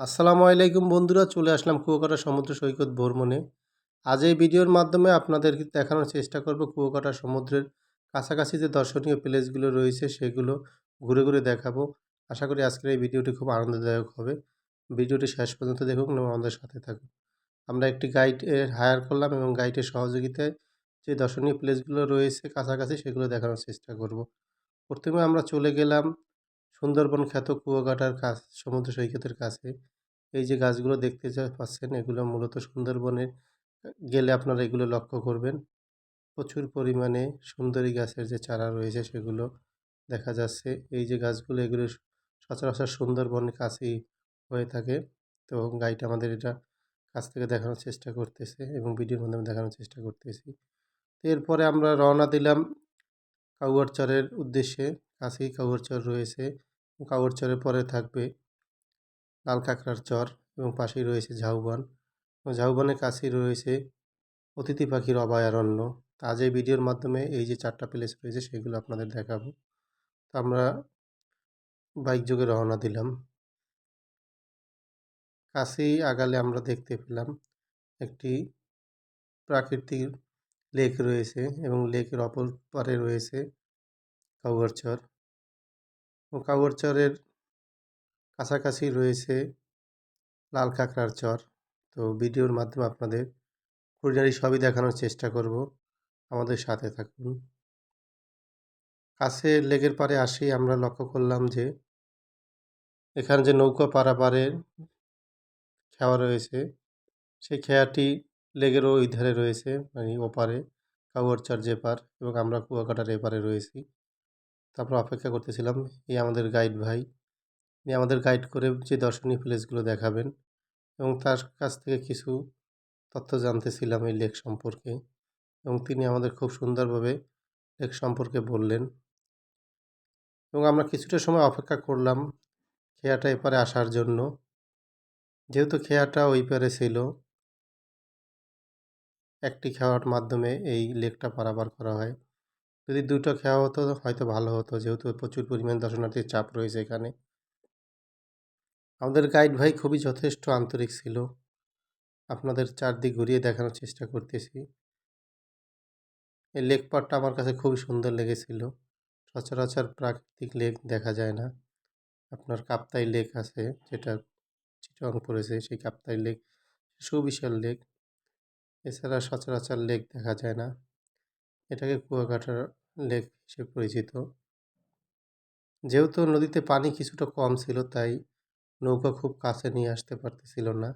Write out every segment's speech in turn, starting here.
আসসালামু আলাইকুম বন্ধুরা, চলে আসলাম কুয়াকাটা সমুদ্র সৈকত ভ্রমণে। আজ এই ভিডিওর মাধ্যমে আপনাদেরকে দেখানোর চেষ্টা করব কুয়াকাটা সমুদ্রের কাছাকাছি যে দর্শনীয় প্লেসগুলো রয়েছে সেগুলো ঘুরে ঘুরে দেখাবো। আশা করি আজকের এই ভিডিওটি খুব আনন্দদায়ক হবে। ভিডিওটি শেষ পর্যন্ত দেখুন এবং আমাদের সাথে থাকুন। আমরা একটি গাইড হায়ার করলাম এবং গাইডের সহযোগিতায় যে দর্শনীয় প্লেসগুলো রয়েছে কাছাকাছি সেগুলো দেখানোর চেষ্টা করব। প্রথমে আমরা চলে গেলাম সুন্দরবন খ্যাত কুয়াকাটার কাছ, সমুদ্র সৈকতের কাছে। এই যে গাছগুলো দেখতে পাচ্ছেন, এগুলো মূলত সুন্দরবনে গেলে আপনারা এগুলো লক্ষ্য করবেন। প্রচুর পরিমাণে সুন্দরী গাছের যে চারা রয়েছে, সেগুলো দেখা যাচ্ছে। এই যে গাছগুলো, এগুলো সচরাচর সুন্দরবনের কাছেই হয়ে থাকে। তো গাইড আমাদের এটা কাছ থেকে দেখানোর চেষ্টা করতেছে এবং ভিডিওর মাধ্যমে দেখানোর চেষ্টা করতেছি। তো এরপরে আমরা রওনা দিলাম কাউয়ারচরের উদ্দেশ্যে। কাছেই কাউয়ারচর রয়েছে। কাউয়ারচরের পরে থাকবে। লাল কাঁকড়ার চর এবং পাশেই রয়েছে ঝাউবন। ঝাউবনের কাছেই রয়েছে অতিথি পাখির অভয়ারণ্য। তা আজ এই ভিডিওর মাধ্যমে এই যে চারটা প্লেস রয়েছে, সেগুলো আপনাদের দেখাবো। তো আমরা বাইক যোগে রওনা দিলাম। কাছেই আগালে আমরা দেখতে পেলাম একটি প্রাকৃতিক লেক রয়েছে এবং লেকের অপর পারে রয়েছে কাউয়ারচর এবং কাউয়ারচরের কাছাকাছি রয়েছে লাল কাঁকড়ার চর। তো ভিডিওর মাধ্যমে আপনাদের কুড়িনারি সবই দেখানোর চেষ্টা করব। আমাদের সাথে থাকুন। কাছে লেগের পারে আসেই আমরা লক্ষ্য করলাম যে এখানে যে নৌকা পারাপারের খেয়া রয়েছে, সেই খেয়াটি লেগের ওই ধারে রয়েছে মানে ওপারে কাউয়ারচর যে পার এবং আমরা কুয়াকাটার এপারে রয়েছি। তারপর অপেক্ষা করতেছিলাম, এই আমাদের গাইড ভাই। তিনি আমাদের গাইড করে যে দর্শনীয় প্লেসগুলো দেখাবেন এবং তার কাছ থেকে কিছু তথ্য জানতেছিলাম এই লেক সম্পর্কে এবং তিনি আমাদের খুব সুন্দরভাবে লেক সম্পর্কে বললেন। এবং আমরা কিছুটা সময় অপেক্ষা করলাম খেয়াটা এপারে আসার জন্য। যেহেতু খেয়াটা ওই পারে ছিল, একটি খেয়ার মাধ্যমে এই লেকটা পারাপার করা হয়। যদি দুটো খেয়া হতো, হয়তো ভালো হতো। যেহেতু প্রচুর পরিমাণ দর্শনার্থীর চাপ রয়েছে এখানে। আমাদের গাইড ভাই খুবই যথেষ্ট আন্তরিক ছিল। আপনাদের চারদিক ঘুরিয়ে দেখানোর চেষ্টা করতেছি। এই লেক পাড়টা আমার কাছে খুবই সুন্দর লেগেছিল। সচরাচর প্রাকৃতিক লেক দেখা যায় না। আপনার কাপ্তাই লেক আছে, যেটা চিটং পড়েছে, সেই কাপ্তাই লেক সুবিশাল লেক এছাড়া সচরাচর লেক দেখা যায় না। এটাকে কুয়াকাটার লেক হিসেবে পরিচিত। যেহেতু নদীতে পানি কিছুটা কম ছিল, তাই নৌকা খুব কাছে নিয়ে আসতে পারতেছিল না।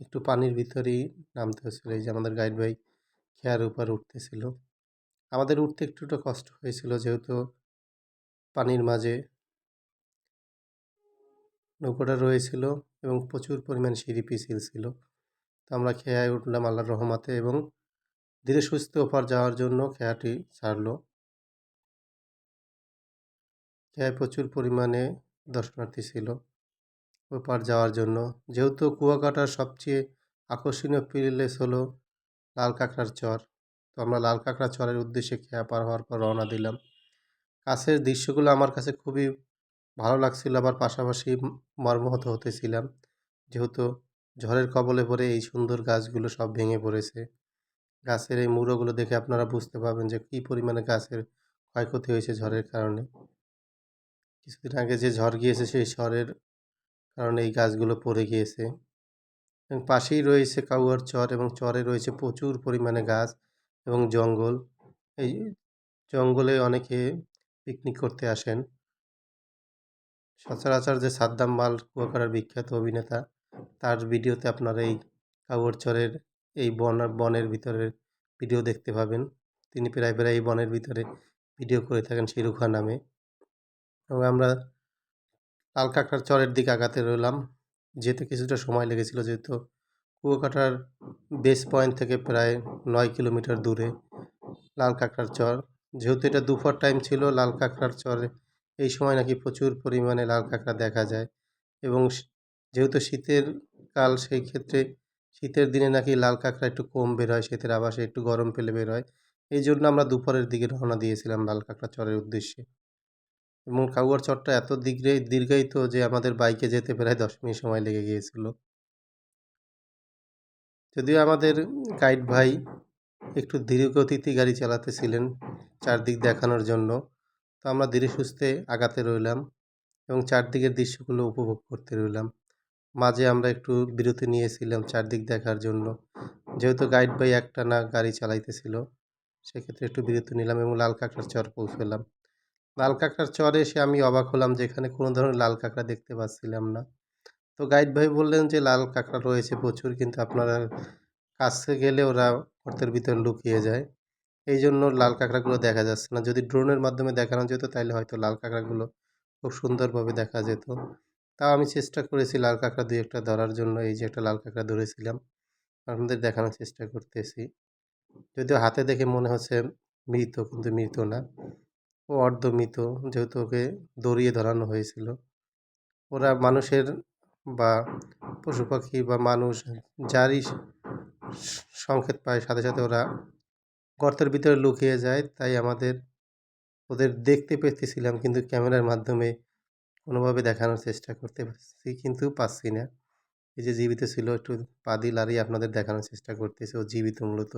একটু পানির ভিতরেই নামতে হচ্ছিল এই যে আমাদের গাইড ভাই খেয়ার উপর উঠতেছিল। আমাদের উঠতে একটুটা কষ্ট হয়েছিল, যেহেতু পানির মাঝে নৌকোটা রয়েছিল এবং প্রচুর পরিমাণ সিঁড়ি পিছিল ছিল। তো আমরা খেয়ায় উঠলাম আল্লাহর রহমাতে এবং ধীরে সুস্থ ওপার যাওয়ার জন্য খেয়াটি ছাড়লো। খেয়ায় প্রচুর পরিমাণে দর্শনার্থী ছিল ওপার যাওয়ার জন্য। যেহেতু কুয়াকাটার সবচেয়ে আকর্ষণীয় প্লেস হলো লাল কাঁকড়ার চর। তো আমরা লাল কাঁকড়া চরের উদ্দেশ্যে খেয়া পার হওয়ার পর রওনা দিলাম। কাছের দৃশ্যগুলো আমার কাছে খুবই ভালো লাগছিল, আবার পাশাপাশি মর্মাহত হতেছিলাম যেহেতু ঝড়ের কবলে পড়ে এই সুন্দর গাছগুলো সব ভেঙে পড়েছে। গাছের এই মুড়োগুলো দেখে আপনারা বুঝতে পারবেন যে কী পরিমাণে গাছের ক্ষয়ক্ষতি হয়েছে ঝড়ের কারণে। কিছুদিন আগে যে ঝড় গিয়েছে সেই ঝড়ের কারণে এই গাছগুলো পড়ে গিয়েছে। এবং পাশেই রয়েছে কাউয়ার চর এবং চরে রয়েছে প্রচুর পরিমাণে গাছ এবং জঙ্গল। এই জঙ্গলে অনেকে পিকনিক করতে আসেন। সচরাচর যে সাদ্দাম মাল কুয়াকাটার বিখ্যাত অভিনেতা, তার ভিডিওতে আপনারা এই কাউয়ার চরের এই বন, বনের ভিতরের ভিডিও দেখতে পাবেন। তিনি প্রায় প্রায় এই বনের ভিতরে ভিডিও করে থাকেন শিরুখা নামে। এবং আমরা লাল কাঁকড়ার চরের দিকে আগাতে রইলাম। যেতে কিছুটা সময় লেগেছিল যেহেতু কুয়াকাটার বেস পয়েন্ট থেকে প্রায় নয় কিলোমিটার দূরে লাল কাঁকড়ার চর। যেহেতু এটা দুপুর টাইম ছিল লাল কাঁকড়ার চরে এই সময় নাকি প্রচুর পরিমাণে লাল কাঁকড়া দেখা যায় এবং যেহেতু শীতের কাল, সেই ক্ষেত্রে শীতের দিনে নাকি লাল কাঁকড়া একটু কম বের হয় শীতের আবাসে একটু গরম পেলে বের হয় এই জন্য আমরা দুপুরের দিকে রওনা দিয়েছিলাম লাল কাঁকড়া চরের উদ্দেশ্যে। এবং কাউয়ার চরটা এত দীর্ঘে দীর্ঘায়িত যে আমাদের বাইকে যেতে প্রায় দশ মিনিট সময় লেগে গিয়েছিল। যদিও আমাদের গাইড ভাই একটু ধীর গতিতে গাড়ি চালাতেছিলেন চারদিক দেখানোর জন্য, তো আমরা ধীরে সুস্থে আগাতে রইলাম এবং চারদিকের দৃশ্যগুলো উপভোগ করতে রইলাম। মাঝে আমরা একটু বিরতি নিয়েছিলাম চারদিক দেখার জন্য। যেহেতু গাইড ভাই একটা না গাড়ি চালাইতেছিল, সেক্ষেত্রে একটু বিরতি নিলাম এবং লাল কাঁকড়ার চর পৌঁছলাম। লাল কাঁকড়ার চরে এসে আমি অবাক হলাম যে এখানে কোনো ধরনের লাল কাঁকড়া দেখতে পাচ্ছিলাম না। তো গাইড ভাই বললেন যে, লাল কাঁকড়া রয়েছে প্রচুর, কিন্তু আপনারা কাছে গেলে ওরা গর্তের ভিতরে লুকিয়ে যায়। এই জন্য লাল কাঁকড়াগুলো দেখা যাচ্ছে না। যদি ড্রোনের মাধ্যমে দেখানো যেত তাহলে হয়তো লাল কাঁকড়াগুলো খুব সুন্দরভাবে দেখা যেত। তাও আমি চেষ্টা করেছি লাল কাঁকড়া দুই একটা ধরার জন্য। এই যে একটা লাল কাঁকড়া ধরেছিলাম, আপনাদের দেখানোর চেষ্টা করতেছি। যদিও হাতে দেখে মনে হচ্ছে মৃত, কিন্তু মৃত না। ও অর্ধমৃত যেহেতু ওকে দড়িয়ে ধরানো হয়েছিল। ওরা মানুষের বা পশু পাখি বা মানুষ যারই সংকেত পায়, সাথে সাথে ওরা গর্তের ভিতরে লুকিয়ে যায়। তাই আমাদের, ওদের দেখতে পেতেছিলাম কিন্তু ক্যামেরার মাধ্যমে কোনোভাবে দেখানোর চেষ্টা করতে পারছি কিন্তু পাচ্ছি না। এই যে জীবিত ছিল, একটু পাদি লাড়িয়ে আপনাদের দেখানোর চেষ্টা করতেছে, ও জীবিত মূলত।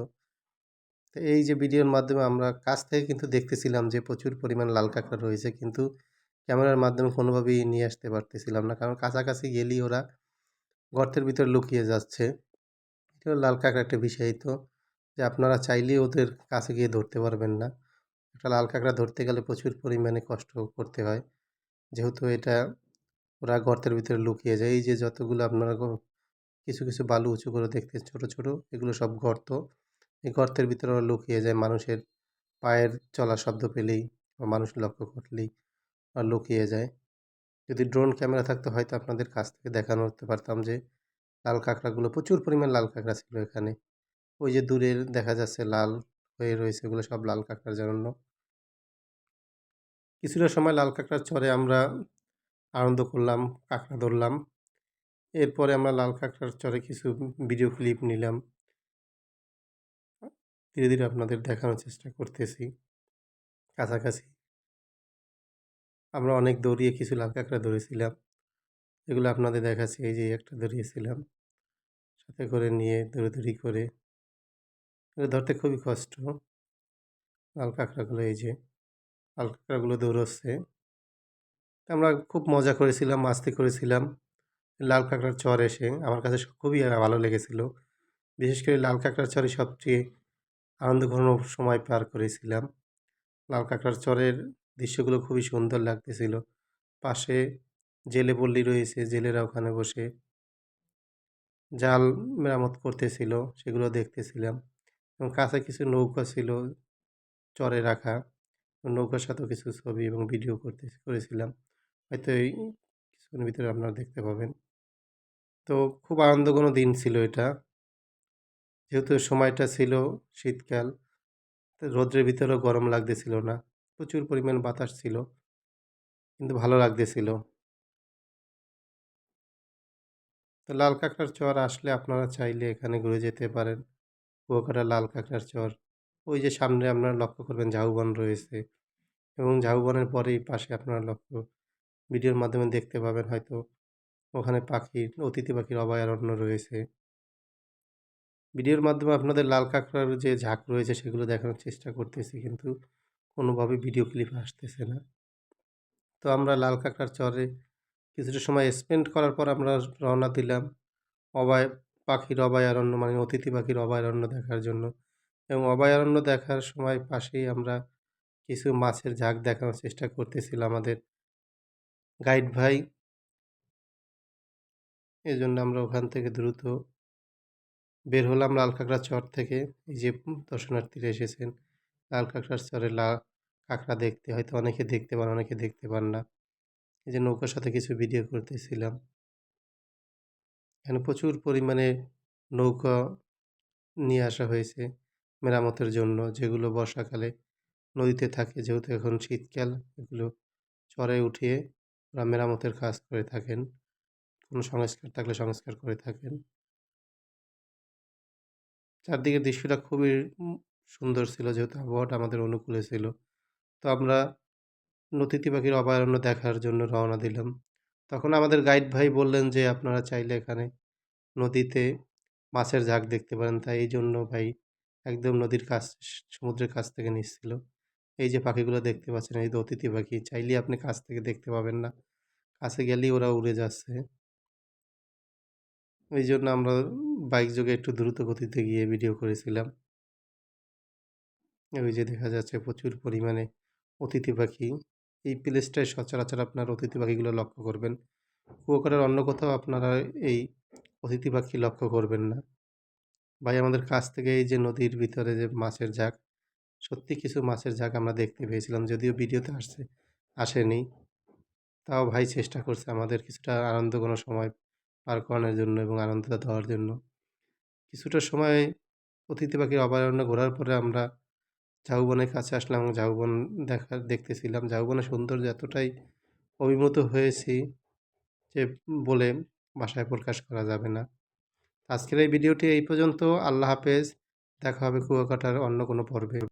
তো এই যে ভিডিওর মাধ্যমে আমরা কাছ থেকে কিন্তু দেখতেছিলাম যে প্রচুর পরিমাণ লাল কাঁকড়া রয়েছে, কিন্তু ক্যামেরার মাধ্যমে কোনোভাবেই নিয়ে আসতে পারতেছিলাম না। কারণ কাছাকাছি গেলেই ওরা গর্তের ভিতর লুকিয়ে যাচ্ছে। এটা লাল কাঁকড়া একটা বিষয় তো, যে আপনারা চাইলেই ওদের কাছে গিয়ে ধরতে পারবেন না। একটা লাল কাঁকড়া ধরতে গেলে প্রচুর পরিমাণে কষ্ট করতে হয়। যেহেতু এটা ওরা গর্তের ভিতরে লুকিয়ে যায়। এই যে যতগুলো আপনারা কিছু কিছু বালু উঁচু করে দেখতে ছোট ছোট, এগুলো সব গর্ত। এই গর্তের ভিতরে ওরা লুকিয়ে যায়। মানুষের পায়ের চলা শব্দ পেলেই বা মানুষ লক্ষ্য করলেই ওরা লুকিয়ে যায়। যদি ড্রোন ক্যামেরা থাকতো, হয়তো আপনাদের কাছ থেকে দেখানো করতে পারতাম যে, লাল কাঁকড়াগুলো প্রচুর পরিমাণ লাল কাঁকড়া ছিল এখানে। ওই যে দূরের দেখা যাচ্ছে লাল হয়ে রয়েছে, এগুলো সব লাল কাঁকড়ার জন্য। কিছুটা সময় লাল কাঁকড়ার চরে আমরা আনন্দ করলাম, কাঁকড়া ধরলাম। এরপরে আমরা লাল কাঁকড়ার চরে কিছু ভিডিও ক্লিপ নিলাম। ধীরে ধীরে আপনাদের দেখানোর চেষ্টা করতেছি। কাছাকাছি। আমরা অনেক দৌড়িয়ে কিছু লাল কাঁকড়া ধরেছিলাম। এগুলো আপনাদের দেখাচ্ছি। এই যে একটা ধরিয়েছিলাম। সাথে করে নিয়ে দৌড়ি করে। ধরতে খুবই কষ্ট। লাল কাঁকড়াগুলো এই যে, লাল কাঁকড়াগুলো দৌড়চ্ছে। আমরা খুব মজা করেছিলাম, মাস্তি করেছিলাম। লাল কাঁকড়ার চর এসে আমার কাছে খুবই ভালো লেগেছিল। বিশেষ করে লাল কাঁকড়ার চরে সবচেয়ে আনন্দঘন সময় পার করেছিলাম। লাল কাঁকড়ার চরের দৃশ্যগুলো খুবই সুন্দর লাগতেছিল। পাশে জেলে পল্লী রয়েছে, জেলেরা ওখানে বসে জাল মেরামত করতেছিল, সেগুলো দেখতেছিলাম। এবং কাছে কিছু নৌকা ছিল চরে রাখা। নৌকার সাথেও কিছু ছবি এবং ভিডিও করতে, করেছিলাম। হয়তো এই কিছুক্ষণের ভিতরে আপনারা দেখতে পাবেন। তো খুব আনন্দঘন দিন ছিল এটা। যেহেতু সময়টা ছিল শীতকাল রোদ্রের ভিতরেও গরম লাগতেছিল না। প্রচুর পরিমাণ বাতাস ছিল, কিন্তু ভালো লাগতেছিল। তো লাল কাঁকড়ার চর আসলে আপনারা চাইলে এখানে ঘুরে যেতে পারেন। কুয়াকাটা লাল কাঁকড়ার চর। ওই যে সামনে আপনারা লক্ষ্য করবেন ঝাউবন রয়েছে এবং ঝাউবনের পরেই পাশে আপনারা লক্ষ্য ভিডিওর মাধ্যমে দেখতে পাবেন হয়তো ওখানে পাখির, অতিথি পাখির অভয়ারণ্য রয়েছে। ভিডিওর মাধ্যমে আপনাদের লাল কাঁকড়ার যে ঝাঁক রয়েছে সেগুলো দেখানোর চেষ্টা করতেছি, কিন্তু কোনোভাবে ভিডিও ক্লিপ আসতেছে না। তো আমরা লাল কাঁকড়ার চরে কিছুটা সময় স্পেন্ড করার পর আমরা রওনা দিলাম অভয় পাখির অভয়ারণ্য মানে অতিথি পাখির অভয়ারণ্য দেখার জন্য। এবং অভয়ারণ্য দেখার সময় পাশেই আমরা কিছু মাছের ঝাঁক দেখানোর চেষ্টা করতেছিলাম আমাদের গাইড ভাই। এই জন্য আমরা ওখান থেকে দ্রুত বের হলাম লাল কাঁকড়া চর থেকে। এই যে দর্শনার্থীরা এসেছেন লাল কাঁকড়ার চরে লা কাঁকড়া দেখতে, হয়তো অনেকে দেখতে পান, অনেকে দেখতে পান না। এই যে নৌকার সাথে কিছু ভিডিও করতেছিলাম। এখানে প্রচুর পরিমাণে নৌকা নিয়ে আসা হয়েছে মেরামতের জন্য, যেগুলো বর্ষাকালে নদীতে থাকে, যেহেতু এখন শীতকাল, এগুলো চরে উঠিয়ে ওরা মেরামতের কাজ করে থাকেন। কোনো সংস্কার থাকলে সংস্কার করে থাকেন। চারদিকের দৃশ্যটা খুবই সুন্দর ছিল যেহেতু আবহাওয়াটা আমাদের অনুকূলে ছিল। তো আমরা নতিতি পাখির অভয়ারণ্য দেখার জন্য রওনা দিলাম। তখন আমাদের গাইড ভাই বললেন যে, আপনারা চাইলে এখানে নদীতে মাছের ঝাঁক দেখতে পারেন। তাই এই জন্য ভাই একদম নদীর কাছ, সমুদ্রের কাছ থেকে নিচ্ছিল। এই যে পাখিগুলো দেখতে পাচ্ছেন, এই অতিথি পাখি চাইলে আপনি কাছ থেকে দেখতে পাবেন না। কাছে গেলেই ওরা উড়ে যাচ্ছে। এই জন্য আমরা বাইক যোগে একটু দ্রুত গতিতে গিয়ে ভিডিও করেছিলাম। ওই যে দেখা যাচ্ছে প্রচুর পরিমাণে অতিথি পাখি। এই প্লেসটায় সচরাচর আপনার অতিথি পাখিগুলো লক্ষ্য করবেন। কুয়াকাটার অন্য কোথাও আপনারা এই অতিথি পাখি লক্ষ্য করবেন না। ভাই, আমাদের কাছ থেকে এই যে নদীর ভিতরে যে মাছের ঝাঁক, সত্যি কিছু মাছের ঝাঁক আমরা দেখতে পেয়েছিলাম, যদিও ভিডিওতে আসছে, আসেনি। তাও ভাই চেষ্টা করছে আমাদের কিছুটা আনন্দ কোনো সময় পার করানোর জন্য এবং আনন্দটা দেওয়ার জন্য। কিছুটা সময় অতিথি পাখির অভয়ারণ্য ঘোরার পরে আমরা ঝাউবনের কাছে আসলাম এবং ঝাউবন দেখা, দেখতেছিলাম। ঝাউবনের সৌন্দর্য এতটাই অভিভূত হয়েছি যে বলে বাসায় প্রকাশ করা যাবে না। আজকের এই ভিডিওটি এই পর্যন্ত। আল্লাহ হাফেজ। দেখা হবে কুয়াকাটার অন্য কোনো পর্বে।